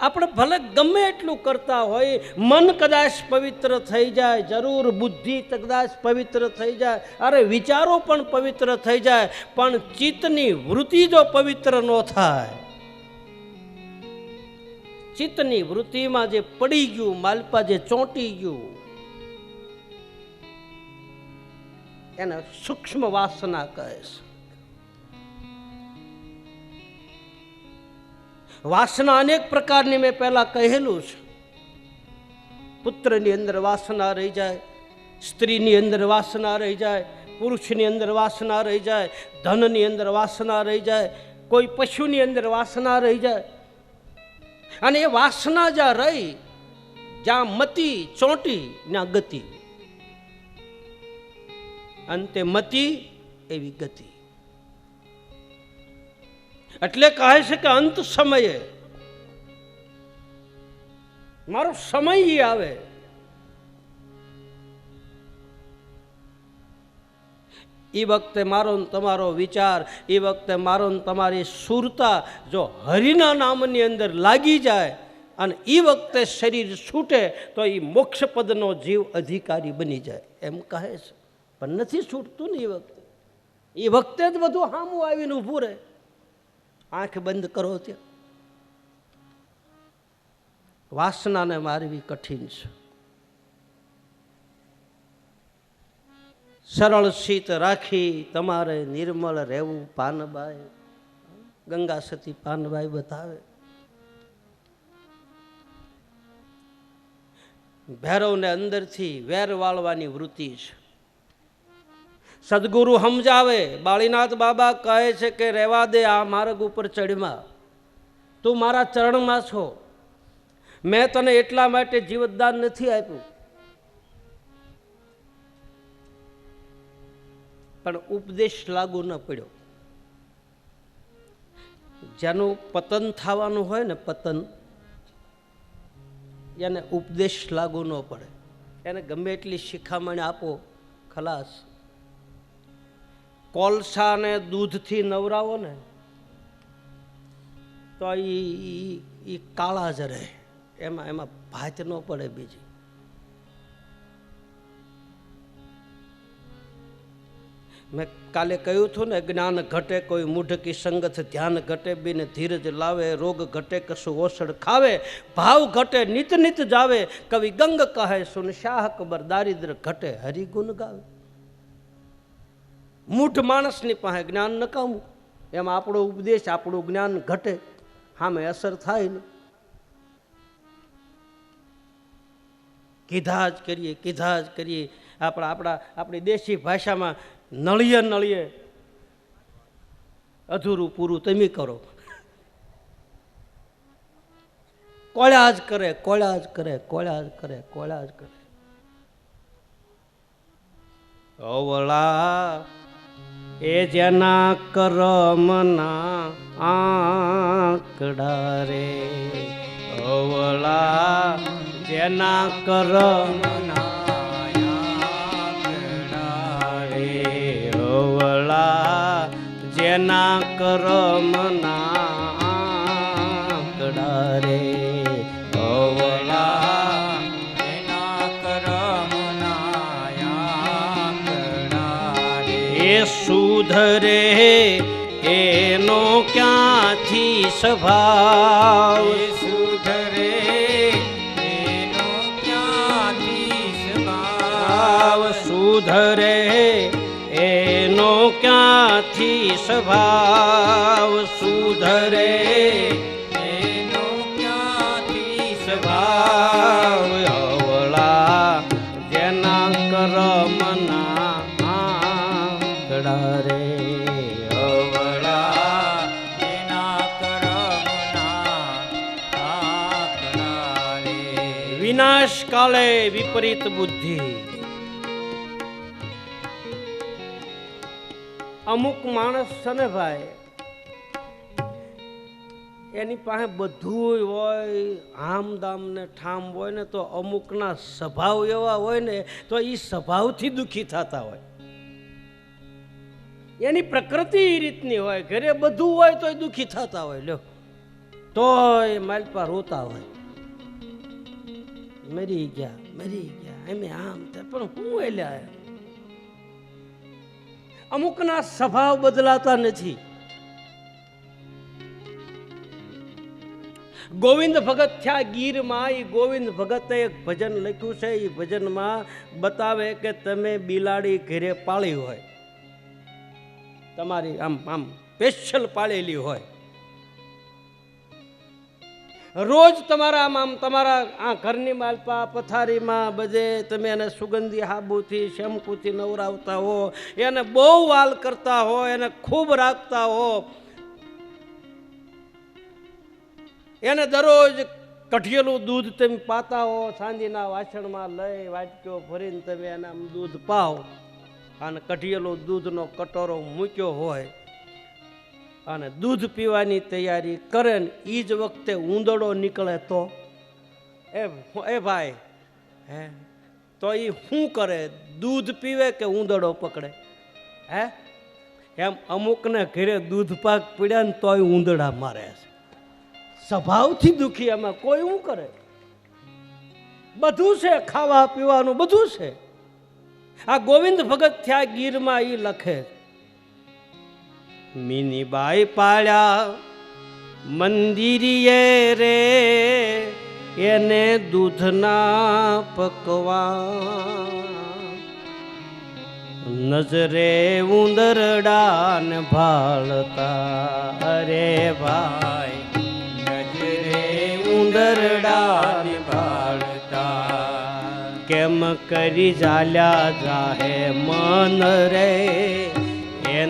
આપણે ભલે ગમે એટલું કરતા હોય, મન કદાચ પવિત્ર થઈ જાય, જરૂર બુદ્ધિ કદાચ પવિત્ર થઈ જાય, અરે વિચારો પણ પવિત્ર થઈ જાય, પણ ચિત્તની વૃત્તિ જો પવિત્ર ન થાય, ચિત્તની વૃત્તિમાં જે પડી ગયું, માલપા જે ચોંટી ગયું, એને સૂક્ષ્મ વાસના કહે છે. વાસના અનેક પ્રકારની મેં પહેલાં કહેલું છે. પુત્રની અંદર વાસના રહી જાય, સ્ત્રીની અંદર વાસના રહી જાય, પુરુષની અંદર વાસના રહી જાય, ધનની અંદર વાસના રહી જાય, કોઈ પશુની અંદર વાસના રહી જાય. અને એ વાસના જ્યાં રહી, જ્યાં મતી ચોંટી, ત્યાં ગતિ. અંતે મતી એવી ગતિ. એટલે કહે છે કે અંત સમયે. મારો સમય આવે. એ વખતે મારો તમારો વિચાર એ વખતે મારો તમારી સુરતા જો હરિના નામની અંદર લાગી જાય અને એ વખતે શરીર છૂટે તો એ મોક્ષપદનો જીવ અધિકારી બની જાય. એમ કહે છે. પણ નથી છૂટતું ને એ વખતે. એ વખતે જ બધું હામું આવીને ઊભું રહે. આંખ બંધ કરો ત્યાં. વાસનાને મારવી કઠિન છે. સરળ શીત રાખી તમારે નિર્મળ રહેવું પાનબાઈ. ગંગા સતી પાનબાઈ બતાવે. ભૈરવને અંદરથી વેર વાળવાની વૃત્તિ છે. સદગુરુ સમજાવે, બાળીનાથ બાબા કહે છે કે રહેવા દે આ માર્ગ ઉપર ચડમાં તું મારા ચરણમાં છો. મેં તને એટલા માટે જીવતદાન નથી આપ્યું. પણ ઉપદેશ લાગુ ન પડ્યો. જેનું પતન થવાનું હોય ને પતન, એને ઉપદેશ લાગુ ન પડે. એને ગમે એટલી શિખામણ આપો, ખલાસ. કોલસાને દૂધથી નવરાવો ને, તો એ કાળા જ રહે. એમાં એમાં ભાત ન પડે બીજી. મેં કાલે કહ્યું હતું ને, જ્ઞાન ઘટે કોઈ મૂઢકી સંગત ધ્યાન ઘટે બીને ધીરજ લાવે, રોગ ઘટે કશું ઓસડ ખાવે, ભાવ ઘટે નિત નિત જાવે, કવિ ગંગ કહે, સુન શાહ કબર દારિદ્ર ઘટે હરિગુણ ગાવે. મૂઢ માણસની પાસે જ્ઞાન નકામું. એમ આપણો ઉપદેશ, આપણું જ્ઞાન ઘટે. સામે અસર થાય ને. કીધા જ કરીએ, કીધા જ કરીએ. આપણા આપણા, આપણી દેશી ભાષામાં નળીએ નળીએ. અધૂરું પૂરું તમે કરો. કોળ્યા જ કરે, કોળ્યા જ કરે, કોળ્યા જ કરે, કોળ્યા જ કરે. અવળા એ જેના કરમના આંકડા રે. અવળા જેના કરમના આંકડા રે. અવળા જેના કરમના આંકડા રે. અવળા એના કરમના એ સુધરે એનો ક્યાંથી સ્વભાવ? સુધરે એનો ક્યાંથી ભાવ સ્વભાવ સુધરે એનો ક્યાંથી સ્વભાવ? વિનાશ કાલે વિપરીત બુદ્ધિ. અમુક માણસ છે ને ભાઈ, એની પાસે બધું હોય આમદામ ને ઠામ હોય ને તો અમુકના સ્વભાવ એવા હોય ને, તો એ સ્વભાવથી દુઃખી થતા હોય. એની પ્રકૃતિ એ રીતની હોય, ઘરે બધું હોય તો દુઃખી થતા હોય, લ્યો. તોય માલપા રોતા હોય. મરી ગયા મરી ગયા એમ આમ પણ હું એલ્યા અમુકના સ્વભાવ બદલાતા નથી. ગોવિંદ ભગત થયા ગીરમાં એ ગોવિંદ ભગતે એક ભજન લખ્યું છે એ ભજનમાં બતાવે કે તમે બિલાડી ઘરે પાળી હોય. તમારી આમ આમ સ્પેશિયલ પાળેલી હોય. રોજ તમારા આમ તમારા આ ઘરની માલપા પથારીમાં બધે તમે એને સુગંધી હાબુથી, શેમ્પૂથી નવરાવતા હો, એને બહુ વાલ કરતા હો, એને ખૂબ રાખતા હો. એને દરરોજ કઠિયેલું દૂધ તમે પાતા હો, સાંજના વાસણમાં લઈ વાટક્યો ભરીને તમે એને આમ દૂધ પાવ અને કઠિયેલું દૂધનો કટોરો મૂક્યો હોય. અને દૂધ પીવાની તૈયારી કરે ને એ જ વખતે ઉંદરડો નીકળે તો? એ એ ભાઈ, હે? તો એ શું કરે? દૂધ પીવે કે ઉંદડો પકડે? હે? એમ અમુકને ઘરે દૂધ પાક પીડ્યા ને તોય ઉંદડા મારે છે. સ્વભાવથી દુઃખી એમાં કોઈ શું કરે? બધું છે, ખાવા પીવાનું બધું છે. આ ગોવિંદ ભગત થયા ગીરમાં એ લખે મિનીબાઈ પાળ્યા, મંદિરીએ રે એને દૂધના પકવા. નજરે ઉંદરડાન ભાળતા અરે ભાઈ. નજરે ઉંદરડાન ભાળતા. કેમ કરી જાલ્યા જાહે મન રે?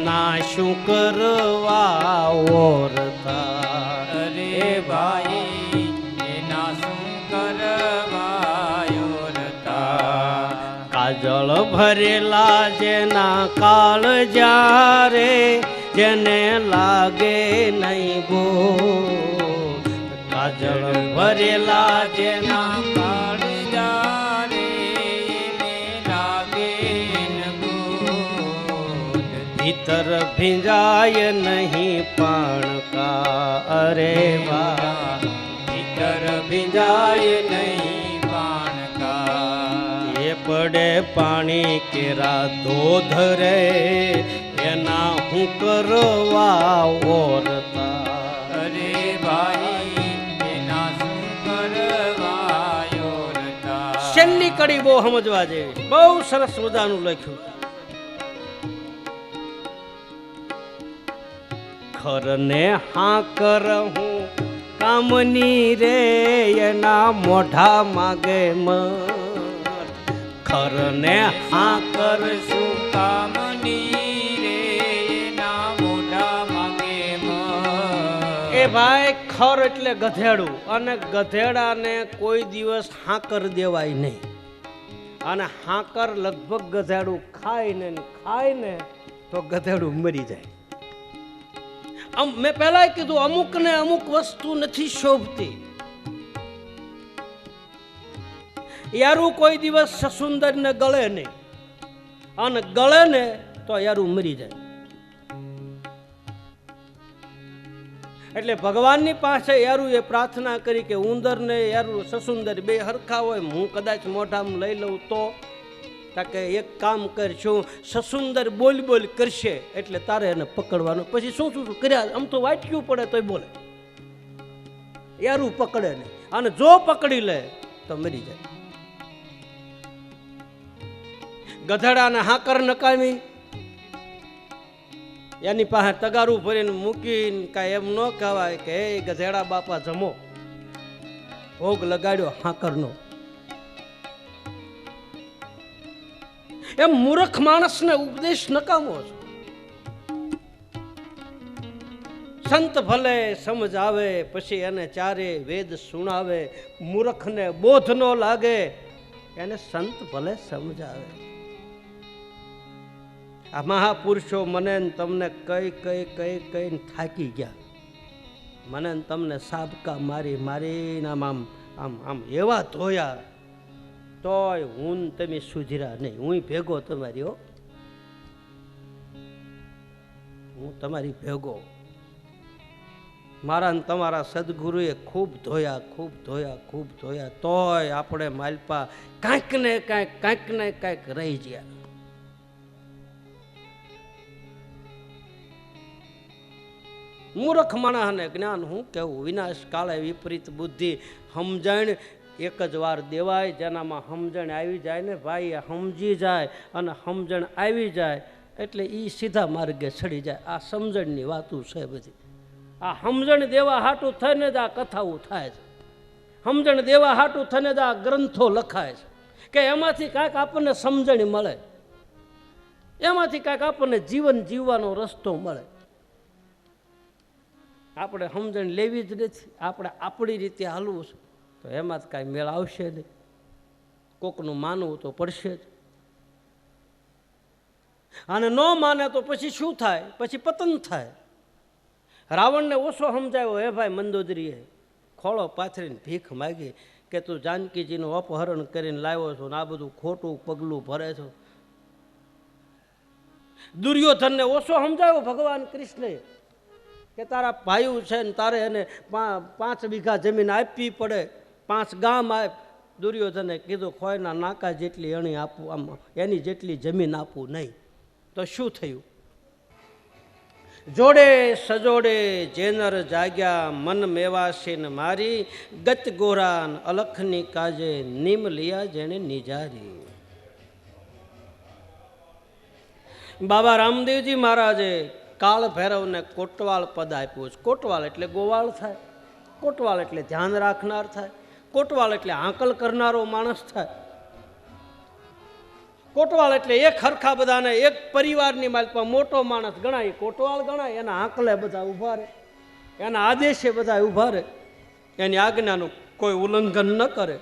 એના શું કરવા ઓરતા અરે ભાઈ એના શું કરવાયો રતા કાજળ ભરેલા જેના કાળ જારે જેને લાગે નહીં બો. કાજળ ભરેલા જેના ભીતર ભીંજાય નહીં પણ કા અરે વા ભીતર ભીંજાય નહીં પાણકા એ પડે પાણી કેરા ધોધરે એના હું કરવા ઓરતા અરે ભાઈ એના શું કરવા રતા છેલ્લી કડી બહુ સમજવા જેવી બહુ સરસ મજાનું લખ્યું. ખરને હા કર હું કામની રે એના મોઢા માગે મર. ખરને હા કર શું કામની રે એના મોઢા માગે. એ ભાઈ, ખર એટલે ગધેડું. અને ગધેડાને કોઈ દિવસ હાકર દેવાય નહીં. અને હાકર લગભગ ગધેડું ખાય ને ખાય ને તો ગધેડું મરી જાય. મેં પહેલા કીધું અમુક ને અમુક વસ્તુ નથી શોભતી. યારું કોઈ દિવસ સસુંદર ને ગળે નહીં. અને ગળે ને તો યારું મરી જાય. એટલે ભગવાનની પાસે યારું એ પ્રાર્થના કરી કે ઉંદર ને યારું સસુંદર બે હરખા હોય, હું કદાચ મોઢામાં લઈ લઉં તો તાકે એક કામ કરશું સસુંદર બોલ બોલ કરશે, એટલે તારે એને પકડવાનું. પછી શું શું કર્યા? આમ તો વાટક્યું પડે તોય બોલે. યારું પકડે નહીં. અને જો પકડી લે, તો મરી જાય. ગધડાને હાકર નકામી. એની પાસે તગારું ભરીને મૂકીને કાંઈ એમ ન કહેવાય કે હે ગધેડા બાપા જમો. ભોગ લગાડ્યો હાકરનો. એમ મૂર્ખ માણસને ઉપદેશ નકામો છે. સંત ભલે સમજ આવે પછી એને ચારે વેદ સુણાવે, મૂર્ખને બોધ ન લાગે, એને સંત ભલે સમજાવે. આ મહાપુરુષો મને તમને કઈ કઈ કઈ કઈ થાકી ગયા. મને તમને સાબકા મારી, મારીને આમ આમ આમ એવા ધોયા. તોય હું તમે સુધીરા નહીં. હું ભેગો તમારી, હો. હું તમારી ભેગો. મારા તમારા સદગુરુએ ખૂબ ધોયા ખૂબ ધોયા ખૂબ ધોયા. તોય આપણે માલપા કાંઈક ને કાંઈક કાંઈક ને કાંઈક રહી ગયા. મૂર્ખ માણસને જ્ઞાન હું કેવું? વિનાશ કાળે વિપરીત બુદ્ધિ સમજણ એક જ વાર દેવાય, જેનામાં સમજણ આવી જાય ને ભાઈ સમજી જાય અને સમજણ આવી જાય, એટલે એ સીધા માર્ગે ચડી જાય. આ સમજણની વાતું છે બધી. આ સમજણ દેવા હાટું થઈને જ આ કથાઓ થાય છે. સમજણ દેવા હાટું થઈને જ આ ગ્રંથો લખાય છે. કે એમાંથી કાંઈક આપણને સમજણ મળે. એમાંથી કાંઈક આપણને જીવન જીવવાનો રસ્તો મળે. આપણે સમજણ લેવી જ નથી. આપણે આપણી રીતે હાલવું છે. તો એમાં જ કાંઈ મેળ આવશે નહીં. કોકનું માનવું તો પડશે જ. અને ન માને તો પછી શું થાય? પછી પતન થાય. રાવણને ઓછો સમજાયો, હે ભાઈ મંદોદરીએ, ખોળો પાથરીને ભીખ માગી કે તું જાનકીજીનું અપહરણ કરીને લાવ્યો છો ને આ બધું ખોટું પગલું ભરે છો? દુર્યોધનને ઓછો સમજાયો, ભગવાન કૃષ્ણે, કે તારા ભાઈઓ છે ને તારે એને પાંચ વીઘા જમીન આપવી પડે. પાંચ ગામ દુર્યોધને કીધું, ખોયના નાકા જેટલી અણી આપવું આમ, એની જેટલી જમીન આપવું નહીં. તો શું થયું? જોડે સજોડે જેનર જાગ્યા, મન મેવાસીન મારી, ગત ગોરાન અલખની કાજે નિમ લિયા જેણે નિજારી. બાબા રામદેવજી મહારાજે, કાળ ભૈરવને કોટવાળ પદ આપ્યું છે. કોટવાળ એટલે ગોવાળ થાય. કોટવાળ એટલે ધ્યાન રાખનાર થાય. કોટવાળ એટલે આંકલ કરનારો માણસ થાય. કોટવાળ એટલે એક હરખા બધાને, એક પરિવારની માલિકમાં મોટો માણસ ગણાય, કોટવાળ ગણાય, એના આંકલે બધા ઊભા રહે, એના આદેશે બધા ઊભા રહે, એની આજ્ઞાનું કોઈ ઉલ્લંઘન ન કરે.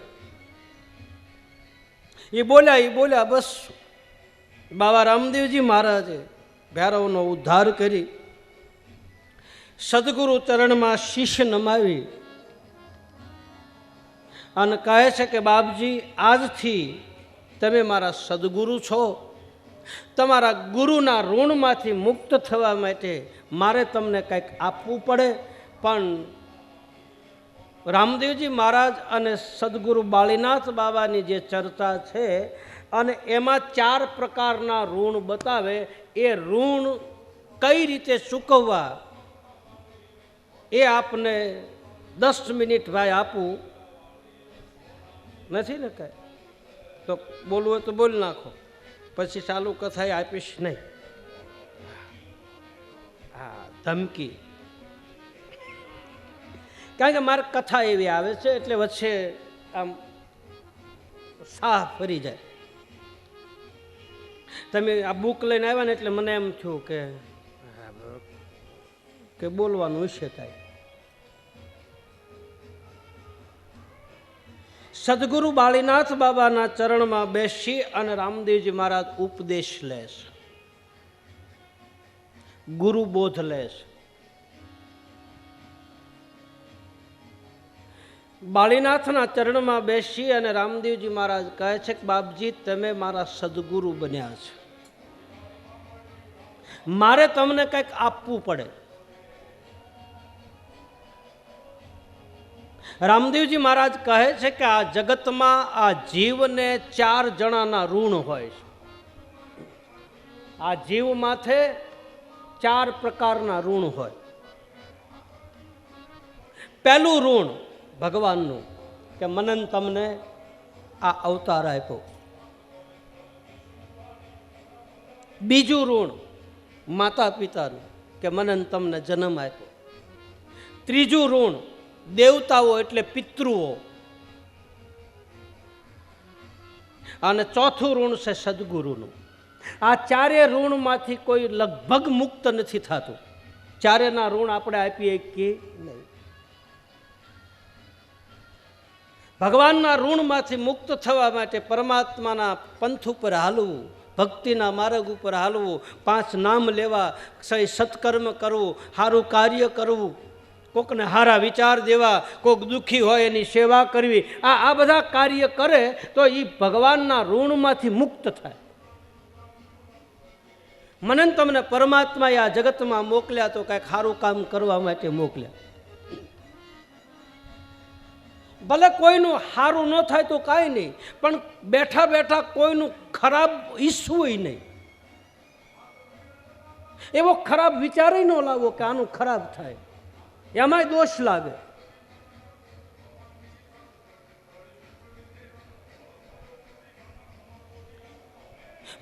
એ બોલ્યા એ બોલ્યા, બસ. બાબા રામદેવજી મહારાજે ભૈરવનો ઉદ્ધાર કરી, સદગુરુ ચરણમાં શીશ નમાવી અને કહે છે કે, બાપજી, આજથી તમે મારા સદગુરુ છો. તમારા ગુરુના ઋણમાંથી મુક્ત થવા માટે મારે તમને કંઈક આપવું પડે. પણ રામદેવજી મહારાજ અને સદગુરુ બાળીનાથ બાબાની જે ચર્ચા છે અને એમાં ચાર પ્રકારના ઋણ બતાવે, એ ઋણ કઈ રીતે ચૂકવવા, એ આપને દસ મિનિટ ભાઈ આપું. નથી ને કાંઈ? તો બોલવું તો બોલી નાખો. પછી ચાલુ કથા આપીશ નહીં. હા, ધમકી. કારણ કે મારે કથા એવી આવે છે, એટલે વચ્ચે આમ સાહ ફરી જાય. તમે આ બુક લઈને આવ્યા ને એટલે મને એમ થયું કે કે બોલવાનું હશે કાંઈ. સદગુરુ બાળીનાથ બાબાના ચરણમાં બેસી અને રામદેવજી મહારાજ ઉપદેશ લે છે. ગુરુ બોધ લે છે. બાળીનાથના ચરણમાં બેસી અને રામદેવજી મહારાજ કહે છે કે, બાપજી, તમે મારા સદગુરુ બન્યા છે. મારે તમને કંઈક આપવું પડે. રામદેવજી મહારાજ કહે છે કે આ જગતમાં આ જીવને ચાર જણાના ઋણ હોય છે. આ જીવ માથે ચાર પ્રકારના ઋણ હોય. પહેલું ઋણ ભગવાનનું કે મનન તમને આ અવતાર આપ્યો. બીજું ઋણ માતા પિતાનું કે મનન તમને જન્મ આપ્યો. ત્રીજું ઋણ દેવતાઓ એટલે પિતૃઓ. અને ચોથું ઋણ છે સદગુરુનું. આ ચારે ઋણમાંથી કોઈ લગભગ મુક્ત નથી થતું. ચારેના ઋણ આપણે આપીએ કે નહીં. ભગવાનના ઋણમાંથી મુક્ત થવા માટે પરમાત્માના પંથ ઉપર હાલવું, ભક્તિના માર્ગ ઉપર હાલવું, પાંચ નામ લેવા સહી સત્કર્મ કરવું, સારું કાર્ય કરવું કોકને હારા વિચાર દેવા, કોક દુઃખી હોય એની સેવા કરવી, આ આ બધા કાર્ય કરે તો એ ભગવાનના ઋણમાંથી મુક્ત થાય. મને તમને પરમાત્માએ આ જગતમાં મોકલ્યા તો કાંઈક સારું કામ કરવા માટે મોકલ્યા. ભલે કોઈનું સારું ન થાય તો કાંઈ નહીં, પણ બેઠા બેઠા કોઈનું ખરાબ ઈચ્છવું નહીં. એવો ખરાબ વિચારય ન લાવો કે આનું ખરાબ થાય. એમાંય દોષ લાગે.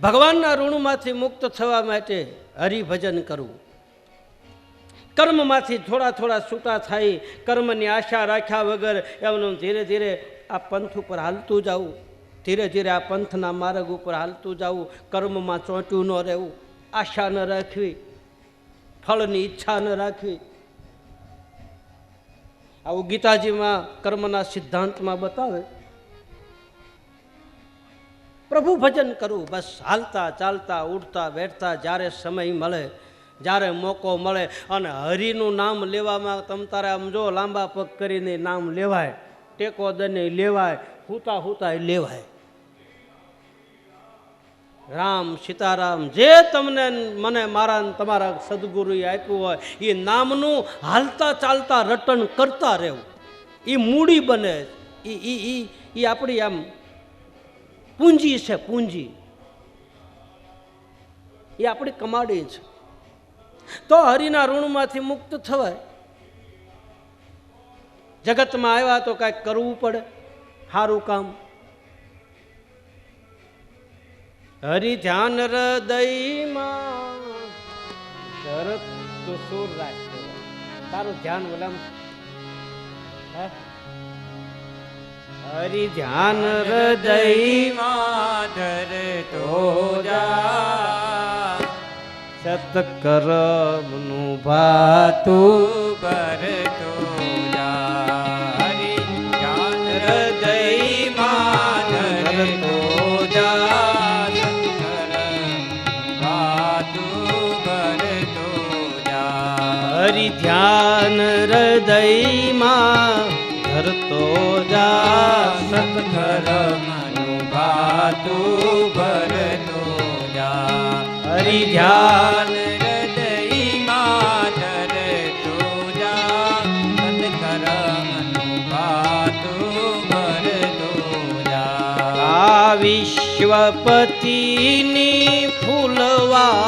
ભગવાનના ઋણમાંથી મુક્ત થવા માટે હરિભજન કરવું. કર્મમાંથી થોડા થોડા છૂટા થઈ કર્મની આશા રાખ્યા વગર એમનું ધીરે ધીરે આ પંથ ઉપર હાલતું જવું. ધીરે ધીરે આ પંથના માર્ગ ઉપર હાલતું જવું. કર્મમાં ચોંટ્યું ન રહેવું. આશા ન રાખવી. ફળની ઈચ્છા ન રાખવી. આવું ગીતાજીમાં કર્મના સિદ્ધાંતમાં બતાવે. પ્રભુ ભજન કરવું બસ હાલતા ચાલતા ઉઠતા બેઠતા જ્યારે સમય મળે, જ્યારે મોકો મળે અને હરિનું નામ લેવામાં તમ તારે આમ જો લાંબા પગ કરીને નામ લેવાય, ટેકો દને લેવાય, હુતા હુતા લેવાય. રામ સીતારામ, જે તમને મને મારા તમારા સદગુરુએ આપ્યું હોય, એ નામનું હાલતા ચાલતા રટણ કરતા રહેવું. એ મૂડી બને એ એ એ એ આપણી આમ પૂંજી છે, પૂંજી. એ આપણી કમાડી છે. તો હરિના ઋણમાંથી મુક્ત થવાય. જગતમાં આવ્યા તો કાંઈક કરવું પડે સારું કામ. હરિ ધ્યાન હૃદયમાં સુર રાખતો તારું ધ્યાન બોલામ હે? હરિ ધ્યાન હૃદયમાં ધરતો જા. સતકર્મનું ભાતું ભરતો જા. હરિ ધ્યાન હૃદયમાં ધરતો ધ્યાન હૃદયમાં ધરતો જા સત્કર્મનું વાતું ભરતો જા હરિ ધ્યાન હૃદયમાં ધરતો જા સત્કર્મનું વાતું ભરતો જા આ વિશ્વપતિની ફૂલવાડિયા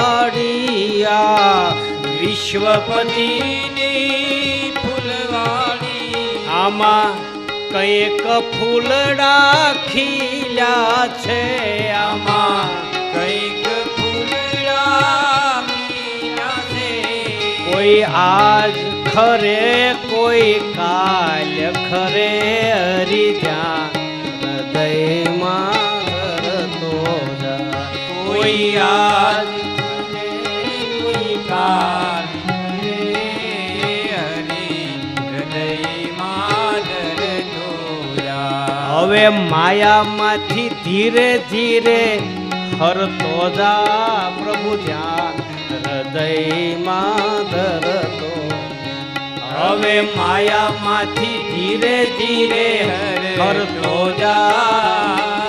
વિશ્વપતિ આમાં કંઈક ફૂલડા રાખીલા છે આમાં. કંઈક કોઈ આજ ખરે કોઈ કાલ ખરે હરિજા હૃદયમાં ધરતો કોઈ આજ હવે માયામાંથી ધીરે ધીરે હરતો જા પ્રભુ ધ્યાન હૃદયમાં ધરતો હવે માયામાંથી ધીરે ધીરે હરતો જા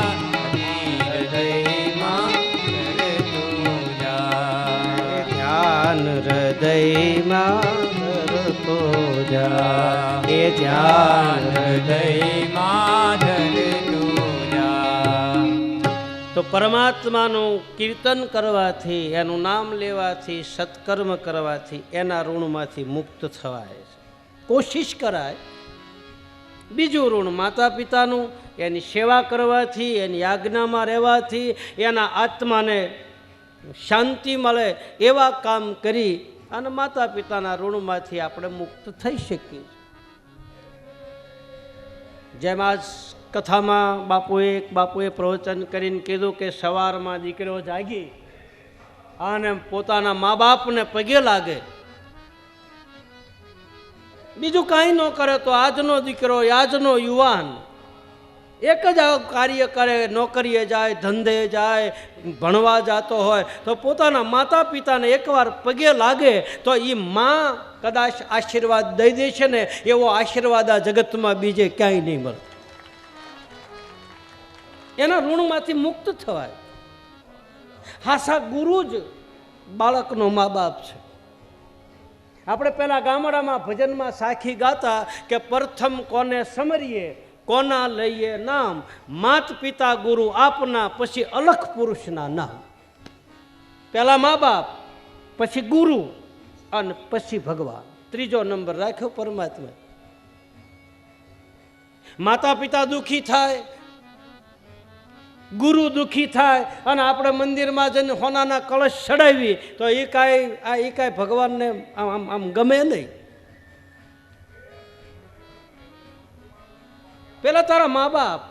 હૃદયમાં ધરતો જા. એ ધ્યાન હૃદયમાં પરમાત્માનું કીર્તન કરવાથી, એનું નામ લેવાથી, સત્કર્મ કરવાથી એના ઋણમાંથી મુક્ત થવાય છે. કોશિશ કરાય. બીજું ઋણ માતા પિતાનું એની સેવા કરવાથી, એની આજ્ઞામાં રહેવાથી, એના આત્માને શાંતિ મળે એવા કામ કરી અને માતા પિતાના ઋણમાંથી આપણે મુક્ત થઈ શકીએ. જેમ આજ કથામાં બાપુએ બાપુએ પ્રવચન કરીને કીધું કે સવારમાં દીકરો જાગી અને પોતાના મા બાપને પગે લાગે. બીજું કાંઈ ન કરે તો આજનો દીકરો, આજનો યુવાન એક જ કાર્ય કરે, નોકરીએ જાય, ધંધે જાય, ભણવા જતો હોય, તો પોતાના માતા પિતાને એકવાર પગે લાગે તો એ માં કદાચ આશીર્વાદ દઈ દે છે ને, એવો આશીર્વાદ આ જગતમાં બીજે ક્યાંય નહીં મળે એના ઋણમાંથી મુક્ત થવાય. હાસા ગુરુ જ બાળકનો મા બાપ છે. આપણે પેલા ગામડામાં ભજનમાં સાખી ગાતા કે પ્રથમ કોને સમરીએ, કોના લઈએ નામ? માત પિતા ગુરુ આપના, પછી અલખ પુરુષના નામ. પેલા મા બાપ, પછી ગુરુ અને પછી ભગવાન. ત્રીજો નંબર રાખ્યો પરમાત્મા માતા પિતા દુઃખી થાય ગુરુ દુઃખી થાય અને આપણે મંદિરમાં જઈને હોનાના કળશ ચડાવી, તો એ કાંઈ, આ એ કાંઈ ભગવાનને આમ આમ ગમે નહીં. પેલા તારા મા બાપ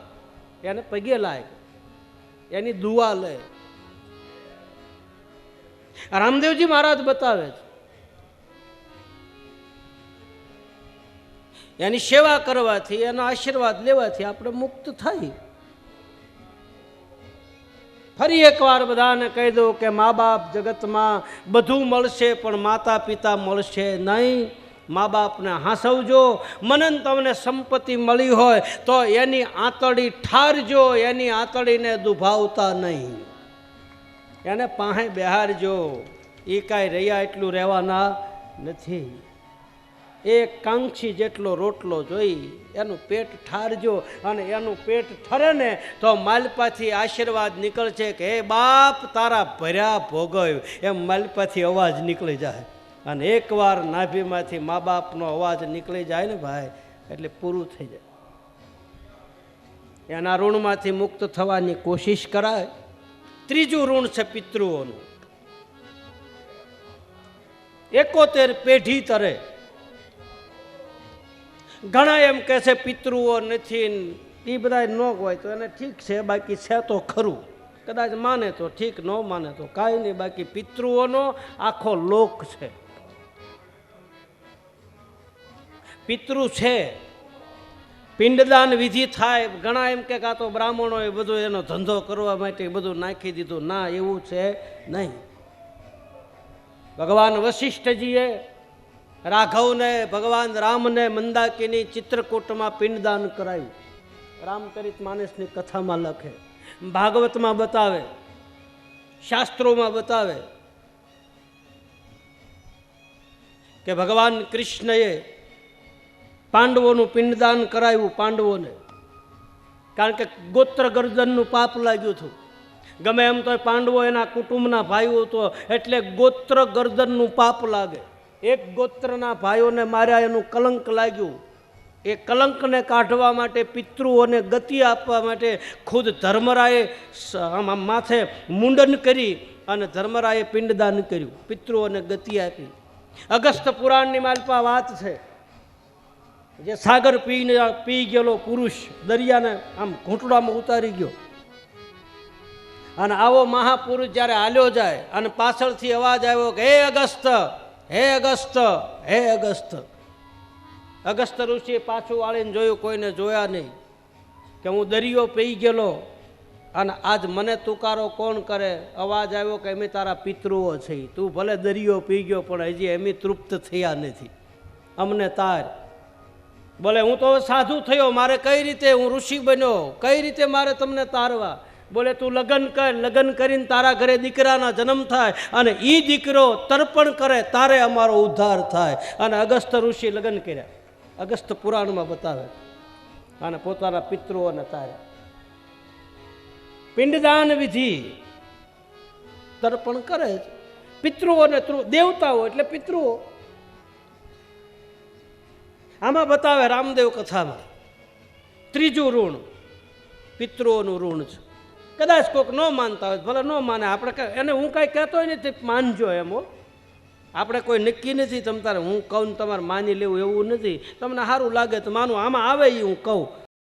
એને પગે લાય, એની દુઆ લે. રામદેવજી મહારાજ બતાવે છે, એની સેવા કરવાથી, એના આશીર્વાદ લેવાથી આપણે મુક્ત થાય ફરી એકવાર બધાને કહી દઉં કે મા બાપ જગતમાં બધું મળશે, પણ માતા પિતા મળશે નહીં. મા બાપને હાંસવજો. મને તમને સંપત્તિ મળી હોય તો એની આંતળી ઠારજો, એની આંતળીને દુભાવતા નહીં. એને પાસે બેહારજો. એ કાંઈ રહ્યા એટલું રહેવાના નથી. એક કાંક્ષી જેટલો રોટલો જોઈ એનું પેટ ઠારજો અને એનું પેટ ઠરે ને તો માલપાથી આશીર્વાદ નીકળશે કે, હે બાપ, તારા ભર્યા ભોગવ્યું. એમ માલપાથી અવાજ નીકળી જાય. અને એકવાર નાભીમાંથી મા બાપનો અવાજ નીકળી જાય ને ભાઈ, એટલે પૂરું થઈ જાય. એના ઋણમાંથી મુક્ત થવાની કોશિશ કરાય. ત્રીજું ઋણ છે પિતૃઓનું. એકોતેર પેઢી તરે ઘણા એમ કહે છે, પિતૃઓ નથી એ બધા ન હોય તો એને ઠીક છે, બાકી છે તો ખરું. કદાચ માને તો ઠીક, ન માને તો કાંઈ નહીં, બાકી પિતૃઓનો આખો લોક છે. પિતૃ છે, પિંડદાન વિધિ થાય, ઘણા એમ કે કાં તો બ્રાહ્મણો એ બધું એનો ધંધો કરવા માટે બધું નાખી દીધું. ના, એવું છે નહીં. ભગવાન વશિષ્ઠજીએ રાઘવને ભગવાન રામને મંદાકીની ચિત્રકૂટમાં પિંડદાન કરાયું. રામચરિત માનસની કથામાં લખે, ભાગવતમાં બતાવે, શાસ્ત્રોમાં બતાવે કે ભગવાન કૃષ્ણએ પાંડવોનું પિંડદાન કરાવ્યું પાંડવોને. કારણ કે ગોત્ર ગર્દનનું પાપ લાગ્યું હતું. ગમે એમ તો પાંડવો એના કુટુંબના ભાઈઓ તો એટલે ગોત્ર ગર્દનનું પાપ લાગે. એક ગોત્રના ભાઈઓને માર્યા, એનું કલંક લાગ્યું. એ કલંકને કાઢવા માટે, પિતૃઓને ગતિ આપવા માટે ખુદ ધર્મરાએ માથે મુંડન કરી અને ધર્મરાએ પિંડદાન કર્યું. પિતૃઓને ગતિ આપી. અગસ્ત પુરાણની માલપા વાત છે. જે સાગર પીને, પી ગયેલો પુરુષ દરિયાને આમ ઘૂંટડામાં ઉતારી ગયો. અને આવો મહાપુરુષ જ્યારે હાલ્યો જાય અને પાછળથી અવાજ આવ્યો કે, હે અગસ્ત હે અગસ્ત હે અગસ્ત. અગસ્ત ઋષિએ પાછું વાળીને જોયું, કોઈને જોયા નહીં, કે હું દરિયો પી ગયેલો અને આજ મને તુકારો કોણ કરે? અવાજ આવ્યો કે એમી તારા પિતૃઓ છે તું ભલે દરિયો પી ગયો, પણ હજી એમી તૃપ્ત થયા નથી. અમને તાર. ભલે હું તો સાધુ થયો, મારે કઈ રીતે હું ઋષિ બન્યો? કઈ રીતે મારે તમને તારવા? બોલે, તું લગ્ન કર, લગ્ન કરીને તારા ઘરે દીકરાના જન્મ થાય અને એ દીકરો તર્પણ કરે, તારે અમારો ઉદ્ધાર થાય. અને અગસ્ત ઋષિ લગ્ન કર્યા. અગસ્ત પુરાણમાં બતાવે અને પોતાના પિતૃઓને તાર્યા. પિંડદાન વિધિ તર્પણ કરે છે. પિતૃઓને દેવતાઓ એટલે પિતૃઓ. આમાં બતાવે રામદેવ કથામાં, ત્રીજું ઋણ પિતૃઓનું ઋણ છે. કદાચ કોઈક ન માનતા હોય, ભલે ન માને, આપણે એને હું કાંઈ કહેતો હોય નથી માનજો એમ, હો. આપણે કોઈ નક્કી નથી તમ તારે, હું કહું તમારે માની લેવું એવું નથી. તમને સારું લાગે તો માનું, આમાં આવે એ હું કહું.